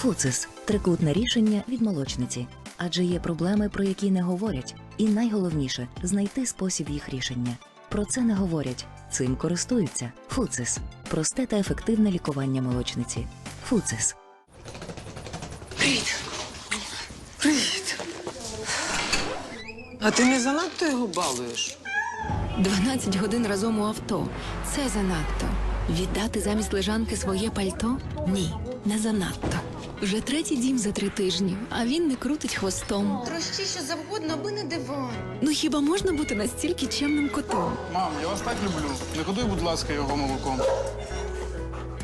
Фуцис трикутне рішення від молочниці, адже є проблеми, про які не говорять, і найголовніше знайти спосіб їх рішення. Про це не говорять, цим користуються. Фуцис просте та ефективне лікування молочниці. Фуцис. Привіт. Привіт. А ти не занадто його балуєш? 12 годин разом у авто. Це занадто. Віддати замість лежанки своє пальто? Ні, не занадто. Вже третій дім за три тижні, а він не крутить хвостом. Трощи що завгодно, аби не диван. Ну хіба можна бути настільки чемним котом? Мам, я вас так люблю. Не годуй, будь ласка, його молоком.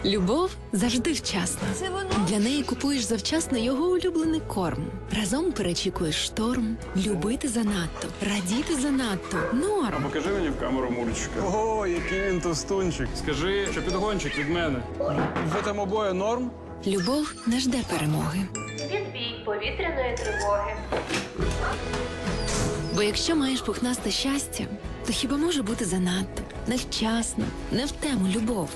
Любов завжди вчасна. Це воно. Для неї купуєш завчасно його улюблений корм. Разом перечікуєш шторм, любити занадто, радіти занадто. Норм. Покажи мені в камеру мурчика. О, який він товстунчик. Скажи, що підгончик від мене. Ви там обоє норм? Любов не жде перемоги. Відбій повітряної тривоги. Бо якщо маєш пухнасте щастя, то хіба може бути занадто, невчасно, не в тему любов.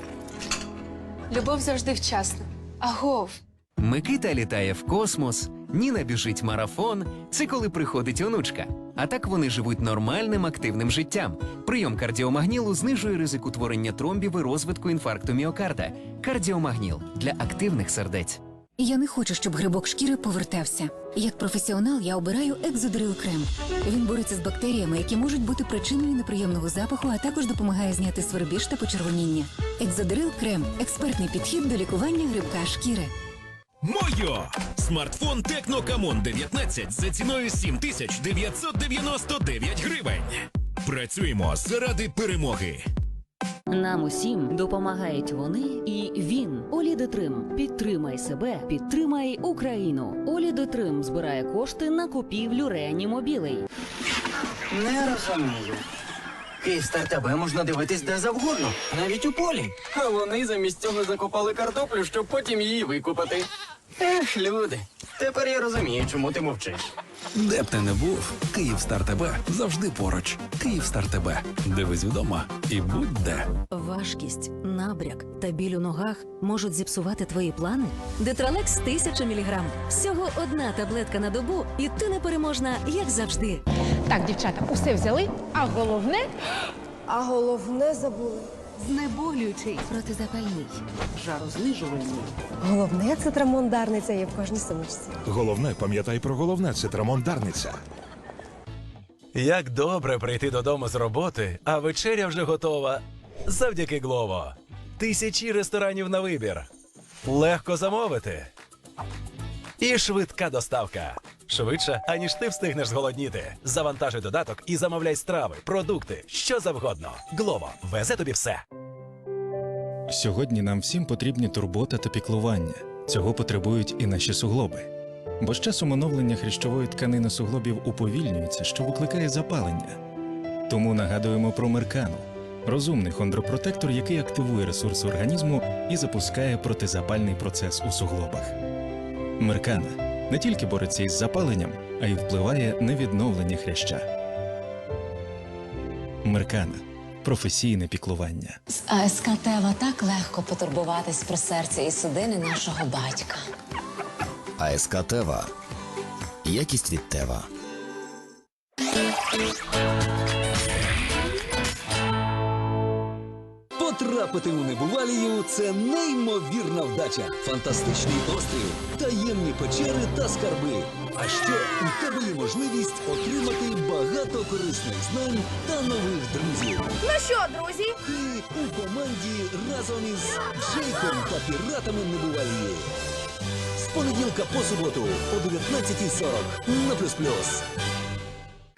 Любов завжди вчасна. Агов. Микита літає в космос, Ніна біжить марафон. Це коли приходить онучка. А так вони живуть нормальним активним життям. Прийом кардіомагнілу знижує ризик утворення тромбів і розвитку інфаркту міокарда. Кардіомагніл для активних сердець. Я не хочу, щоб грибок шкіри повертався. Як професіонал я обираю екзодрил крем. Він бореться з бактеріями, які можуть бути причиною неприємного запаху, а також допомагає зняти свербіж та почервоніння. Екзодрил крем експертний підхід до лікування грибка шкіри. Мойо! Смартфон Tecno Camon 19 за ціною 7999 гривень. Працюємо заради перемоги. Нам усім допомагають вони і він. Олідотрим. Підтримай себе, підтримай Україну. Олідотрим збирає кошти на купівлю реанімобілей. Не розумію. Київстар тебе можна дивитись де завгодно, навіть у полі. А вони замість цього закопали картоплю, щоб потім її викопати. Ех, люди, тепер я розумію, чому ти мовчиш. Де б ти не був, Київстар тебе завжди поруч. Київстар тебе. Дивись вдома і будь де. Важкість, набряк та біль у ногах можуть зіпсувати твої плани? Детралекс 1000 мг. Всього одна таблетка на добу, і ти непереможна, як завжди. Так, дівчата, усе взяли, а головне. А головне забули. Знеболюючий. Протизапальний. Головне це трамондарниця є в кожній сумочці. Головне, пам'ятай про головне це Дарниця. Як добре прийти додому з роботи, а вечеря вже готова. Завдяки Глово. Тисячі ресторанів на вибір. Легко замовити. І швидка доставка. Швидше, аніж ти встигнеш зголодніти. Завантажуй додаток і замовляй страви, продукти, що завгодно. Глово везе тобі все. Сьогодні нам всім потрібні турбота та піклування. Цього потребують і наші суглоби. Бо з часом оновлення хрящової тканини суглобів уповільнюється, що викликає запалення. Тому нагадуємо про меркану розумний хондропротектор, який активує ресурси організму і запускає протизапальний процес у суглобах. Меркана не тільки бореться із запаленням, а й впливає на відновлення хряща. Меркана професійне піклування. З АСК Тева так легко потурбуватись про серце і судини нашого батька. АСК Тева. Якість від Тева. Потрапити у небувалію це неймовірна вдача, фантастичний острів, таємні печери та скарби. А ще у тебе є можливість отримати багато корисних знань та нових друзів. Ну що, друзі? Ти у команді разом із Джейком та піратами небувалії. З понеділка по суботу о 19.40 на плюс плюс.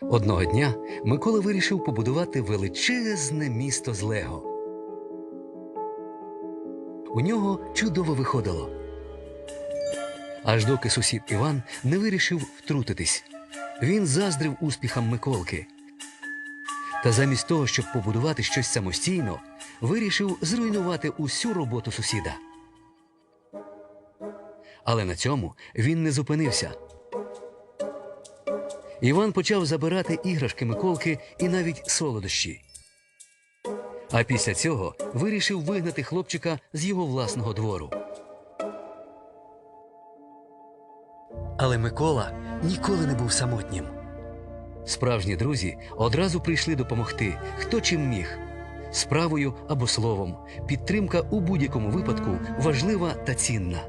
Одного дня Микола вирішив побудувати величезне місто з Лего. У нього чудово виходило. Аж доки сусід Іван не вирішив втрутитись. Він заздрив успіхам Миколки. Та замість того, щоб побудувати щось самостійно, вирішив зруйнувати усю роботу сусіда. Але на цьому він не зупинився. Іван почав забирати іграшки Миколки і навіть солодощі. А після цього вирішив вигнати хлопчика з його власного двору. Але Микола ніколи не був самотнім. Справжні друзі одразу прийшли допомогти, хто чим міг. Справою або словом, підтримка у будь-якому випадку важлива та цінна.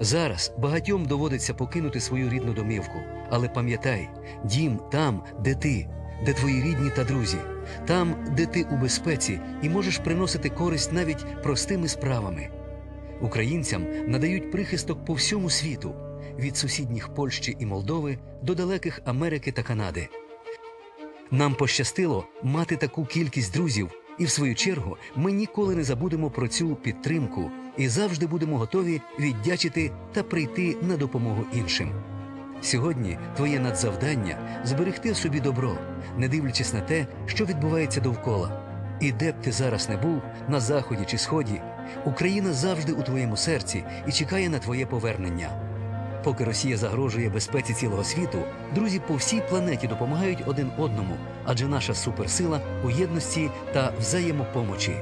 Зараз багатьом доводиться покинути свою рідну домівку, але пам'ятай, дім там, де ти, де твої рідні та друзі, там, де ти у безпеці і можеш приносити користь навіть простими справами. Українцям надають прихисток по всьому світу від сусідніх Польщі і Молдови до далеких Америки та Канади. Нам пощастило мати таку кількість друзів, і в свою чергу ми ніколи не забудемо про цю підтримку і завжди будемо готові віддячити та прийти на допомогу іншим. Сьогодні твоє надзавдання зберегти в собі добро, не дивлячись на те, що відбувається довкола. І де б ти зараз не був, на заході чи сході, Україна завжди у твоєму серці і чекає на твоє повернення. Поки Росія загрожує безпеці цілого світу, друзі по всій планеті допомагають один одному, адже наша суперсила у єдності та взаємопомочі.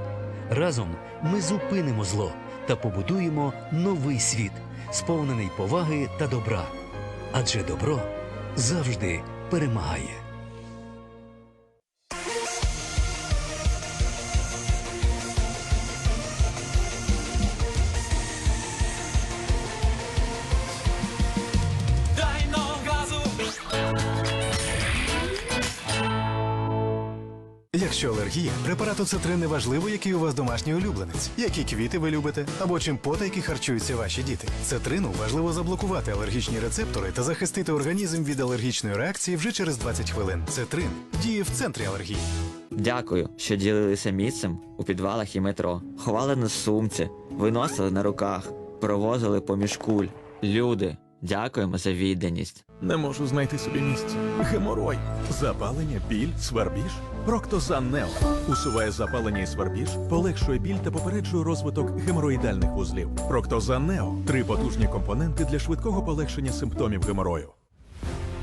Разом ми зупинимо зло та побудуємо новий світ, сповнений поваги та добра. Адже добро завжди перемагає. Якщо алергія, препарат оцетрин не важливо, який у вас домашній улюбленець, які квіти ви любите або чим потайки харчуються ваші діти. Цетрину важливо заблокувати алергічні рецептори та захистити організм від алергічної реакції вже через 20 хвилин. Цетрин діє в центрі алергії. Дякую, що ділилися місцем у підвалах і метро. Ховали на сумці, виносили на руках, провозили поміж куль. Люди, дякуємо за відданість. Не можу знайти собі місця. Геморой, запалення, біль, свербіж. Проктозан Нео усуває запалення і свербіж, полегшує біль та попереджує розвиток геморроїдальних вузлів. Проктозан Нео три потужні компоненти для швидкого полегшення симптомів геморою.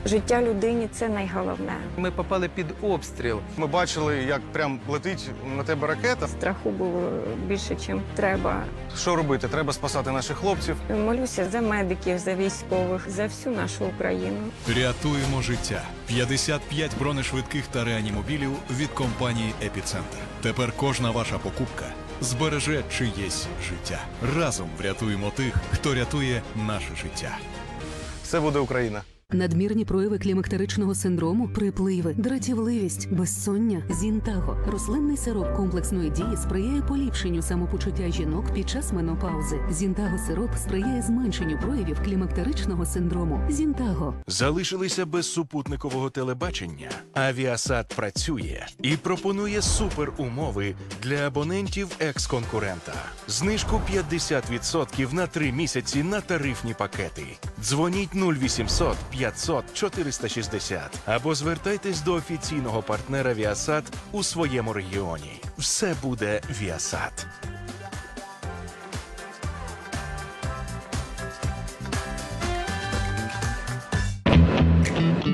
Життя людині це найголовне. Ми попали під обстріл. Ми бачили, як прям летить на тебе ракета. Страху було більше, ніж треба. Що робити? Треба спасати наших хлопців. Молюся за медиків, за військових, за всю нашу Україну. Рятуємо життя. 55 бронешвидких та реанімобілів від компанії Епіцентр. Тепер кожна ваша покупка збереже чиєсь життя. Разом врятуємо тих, хто рятує наше життя. Все буде Україна. Надмірні прояви клімактеричного синдрому, припливи, дратівливість, безсоння, зінтаго. Рослинний сироп комплексної дії сприяє поліпшенню самопочуття жінок під час менопаузи. Зінтаго сироп сприяє зменшенню проявів клімактеричного синдрому. Зінтаго. Залишилися без супутникового телебачення. Авіасад працює і пропонує суперумови для абонентів екс-конкурента. Знижку 50% на 3 місяці на тарифні пакети. Дзвоніть 0800 500 460 або звертайтесь до офіційного партнера Віасад у своєму регіоні. Все буде Віасад.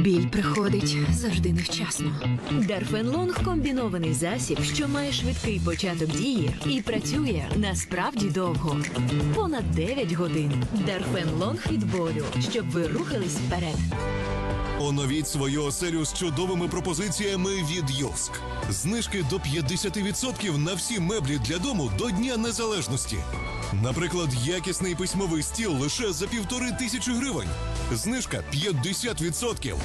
Біль приходить завжди невчасно. Дарфенлонг комбінований засіб, що має швидкий початок дії і працює насправді довго. Понад 9 годин. Дарфенлонг від болю, щоб ви рухались вперед. Оновіть свою оселю з чудовими пропозиціями від Йоск. Знижки до 50% на всі меблі для дому до Дня Незалежності. Наприклад, якісний письмовий стіл лише за півтори тисячі гривень. Знижка 50%.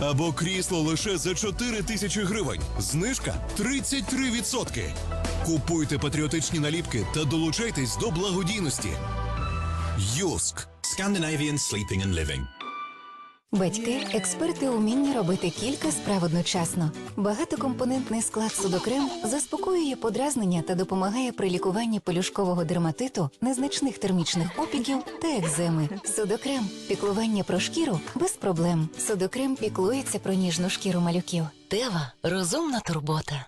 Або крісло лише за 4 тисячі гривень. Знижка 33%. Купуйте патріотичні наліпки та долучайтесь до благодійності. Юск. Scandinavian Sleeping and Living. Батьки експерти у робити кілька справ одночасно. Багатокомпонентний склад судокрем заспокоює подразнення та допомагає при лікуванні пелюшкового дерматиту, незначних термічних опіків та екземи. Судокрем піклування про шкіру без проблем. Судокрем піклується про ніжну шкіру малюків. Тева розумна турбота.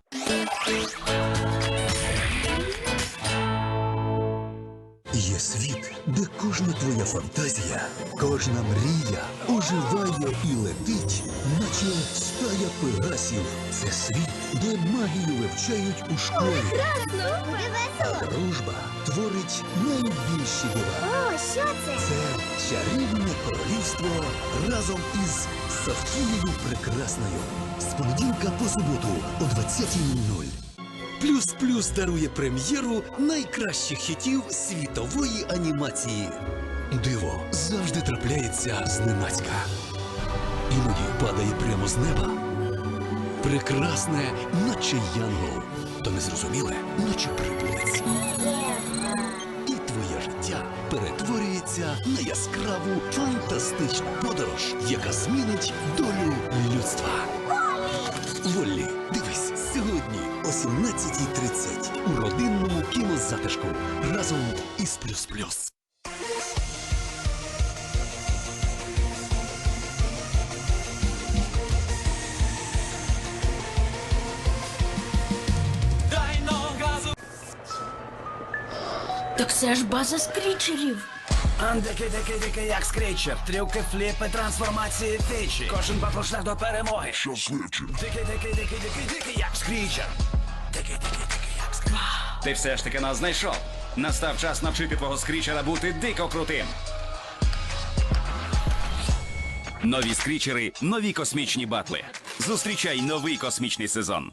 Є світ, де кожна твоя фантазія, кожна мрія оживає і летить, наче стая пегасів. Це світ, де магію вивчають у школі. А дружба творить найбільші дива. О, що це? Це чарівне королівство разом із Софією Прекрасною. З понеділка по суботу о 20.00. Плюс Плюс дарує прем'єру найкращих хітів світової анімації. Диво завжди трапляється зненацька. Іноді падає прямо з неба. Прекрасне, наче янгол, то незрозуміле, наче прибулець. І твоє життя перетворюється на яскраву фантастичну подорож, яка змінить долю людства. Сьогодні о 17.30 у родинному кінозатишку разом із Плюс Плюс. Так це ж база скрічерів. Андики, дики, дики, як скрічер. Трюки, фліпи, трансформації тичі. Кожен батл шлях до перемоги. Що швидше? Дики, дики, дики, дики, дики, як скрічер. Дики, дики, дики, як скрічер. Ти все ж таки нас знайшов. Настав час навчити твого скрічера бути дико крутим. Нові скрічери, нові космічні батли. Зустрічай новий космічний сезон.